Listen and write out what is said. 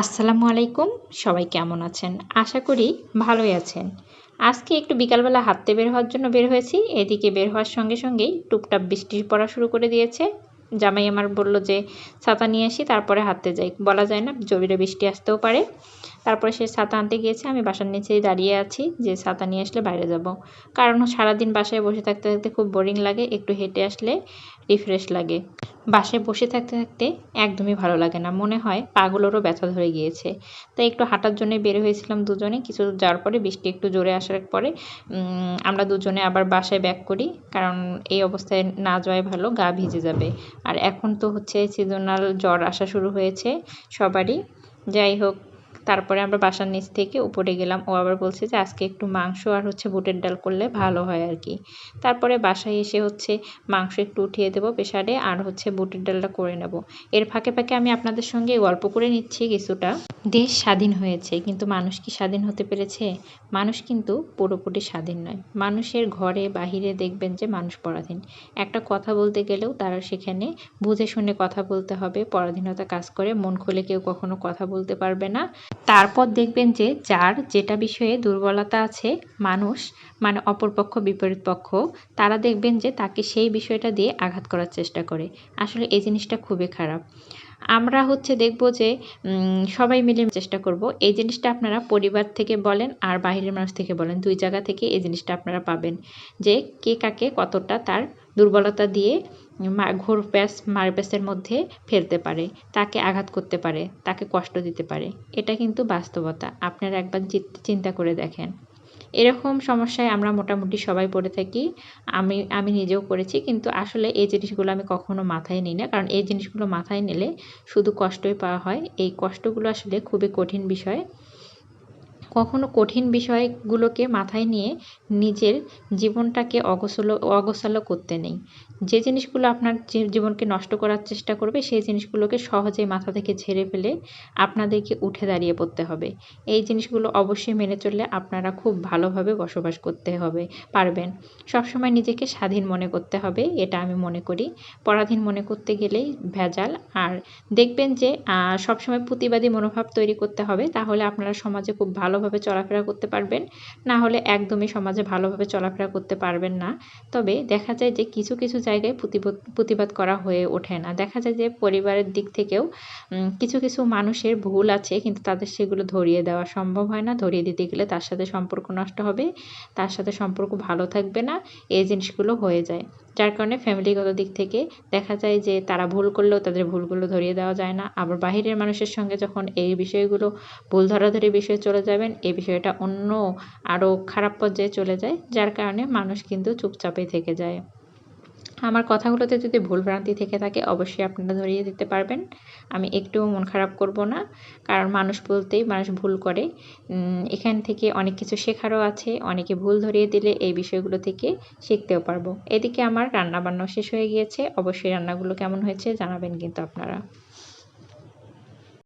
আসসালামু আলাইকুম, সবাই কেমন আছেন? আশা করি ভালোই আছেন। আজকে একটু বিকালবেলা হাঁটতে বের হওয়ার জন্য বের হয়েছি। এদিকে বের হওয়ার সঙ্গে সঙ্গেই টুপটাপ বৃষ্টি পড়া শুরু করে দিয়েছে। জামাই আমার বলল যে, ছাতা নিয়ে আসি, তারপরে হাঁটতে যাই। বলা যায় না জোরে বৃষ্টি আসতেও পারে। তারপরে সে ছাতা আনতে গিয়েছে, আমি বাসার নিচেই দাঁড়িয়ে আছি যে ছাতা নিয়ে আসলে বাইরে যাব। কারণ সারাদিন বাসায় বসে থাকতে থাকতে খুব বোরিং লাগে, একটু হেঁটে আসলে রিফ্রেশ লাগে। বাসায় বসে থাকতে থাকতে একদমই ভালো লাগে না, মনে হয় পাগুলোরও ব্যথা ধরে গিয়েছে। তাই একটু হাঁটার জন্য বের হয়েছিলাম দুজনে, কিছু যাওয়ার পরে বৃষ্টি একটু জোরে আসার পরে আমরা দুজনে আবার বাসায় ব্যাক করি, কারণ এই অবস্থায় না যাওয়াই ভালো, গা ভিজে যাবে। আর এখন তো হচ্ছে সিজনাল জ্বর আসা শুরু হয়েছে সবারই। যাই হোক তারপরে আমরা বাসার নিচ থেকে উপরে গেলাম। ও আবার বলছে যে, আজকে একটু মাংস আর হচ্ছে বুটের ডাল করলে ভালো হয় আর কি। তারপরে বাসায় এসে হচ্ছে মাংস একটু উঠিয়ে দেবো প্রেশারে আর হচ্ছে বুটের ডালটা করে নেব। এর ফাঁকে ফাঁকে আমি আপনাদের সঙ্গে গল্প করে নিচ্ছি কিছুটা। দেশ স্বাধীন হয়েছে, কিন্তু মানুষ কি স্বাধীন হতে পেরেছে? মানুষ কিন্তু পুরোপুরি স্বাধীন নয়। মানুষের ঘরে, বাহিরে দেখবেন যে মানুষ পরাধীন। একটা কথা বলতে গেলেও তারা সেখানে বুঝে শুনে কথা বলতে হবে, পরাধীনতা কাজ করে, মন খুলে কেউ কখনো কথা বলতে পারবে না। তারপর দেখবেন যে যার যেটা বিষয়ে দুর্বলতা আছে, মানুষ মানে অপরপক্ষ, বিপরীত পক্ষ, তারা দেখবেন যে তাকে সেই বিষয়টা দিয়ে আঘাত করার চেষ্টা করে। আসলে এই জিনিসটা খুবই খারাপ। আমরা হচ্ছে দেখব যে সবাই মিলে চেষ্টা করব। এই জিনিসটা আপনারা পরিবার থেকে বলেন আর বাহিরের মানুষ থেকে বলেন। দুই জায়গা থেকে এই জিনিসটা আপনারা পাবেন যে, কে কাকে কতটা তার দুর্বলতা দিয়ে ঘোর প্যাস মার প্যাসের মধ্যে ফেলতে পারে, তাকে আঘাত করতে পারে, তাকে কষ্ট দিতে পারে। এটা কিন্তু বাস্তবতা। আপনারা একবার চিন্তা করে দেখেন। এরকম সমস্যায় আমরা মোটামুটি সবাই পড়ে থাকি। আমি আমি নিজেও করেছি, কিন্তু আসলে এই জিনিসগুলো আমি কখনো মাথায় নিই না। কারণ এই জিনিসগুলো মাথায় নিলে শুধু কষ্টই পাওয়া হয়। এই কষ্টগুলো আসলে খুবই কঠিন বিষয়। কখনো কঠিন বিষয়গুলোকে মাথায় নিয়ে নিজের জীবনটাকে অগোছলো, অগোছালো করতে নেই। যে জিনিসগুলো আপনার জীবনকে নষ্ট করার চেষ্টা করবে, সেই জিনিসগুলোকে সহজেই মাথা থেকে ঝেড়ে ফেলে আপনাদেরকে উঠে দাঁড়িয়ে পড়তে হবে। এই জিনিসগুলো অবশ্যই মেনে চললে আপনারা খুব ভালোভাবে বসবাস করতে হবে, পারবেন। সবসময় নিজেকে স্বাধীন মনে করতে হবে, এটা আমি মনে করি। পরাধীন মনে করতে গেলেই ভেজাল। আর দেখবেন যে সবসময় প্রতিবাদী মনোভাব তৈরি করতে হবে, তাহলে আপনারা সমাজে খুব ভালোভাবে চলাফেরা করতে পারবেন। না হলে একদমই সমাজে ভালোভাবে চলাফেরা করতে পারবেন না। তবে দেখা যায় যে, কিছু কিছু জায়গায় প্রতিবাদ করা হয়ে ওঠে না। দেখা যায় যে পরিবারের দিক থেকেও কিছু কিছু মানুষের ভুল আছে, কিন্তু তাদের সেগুলো ধরিয়ে দেওয়া সম্ভব হয় না। ধরিয়ে দিতে গেলে তার সাথে সম্পর্ক নষ্ট হবে, তার সাথে সম্পর্ক ভালো থাকবে না, এই জিনিসগুলো হয়ে যায়। যার কারণে ফ্যামিলিগত দিক থেকে দেখা যায় যে তারা ভুল করলেও তাদের ভুলগুলো ধরিয়ে দেওয়া যায় না। আবার বাহিরের মানুষের সঙ্গে যখন এই বিষয়গুলো, ভুল ধরাধরি বিষয়ে চলে যাবেন, এই বিষয়টা অন্য আরও খারাপ পর্যায়ে চলে যায়, যার কারণে মানুষ কিন্তু চুপচাপেই থেকে যায়। আমার কথাগুলোতে যদি ভুলভ্রান্তি থেকে থাকে, অবশ্যই আপনারা ধরিয়ে দিতে পারবেন। আমি একটুও মন খারাপ করব না, কারণ মানুষ বলতেই, মানুষ ভুল করে। এখান থেকে অনেক কিছু শেখারও আছে, অনেকে ভুল ধরিয়ে দিলে এই বিষয়গুলো থেকে শিখতেও পারব। এদিকে আমার রান্নাবান্নাও শেষ হয়ে গিয়েছে। অবশ্যই রান্নাগুলো কেমন হয়েছে জানাবেন কিন্তু আপনারা।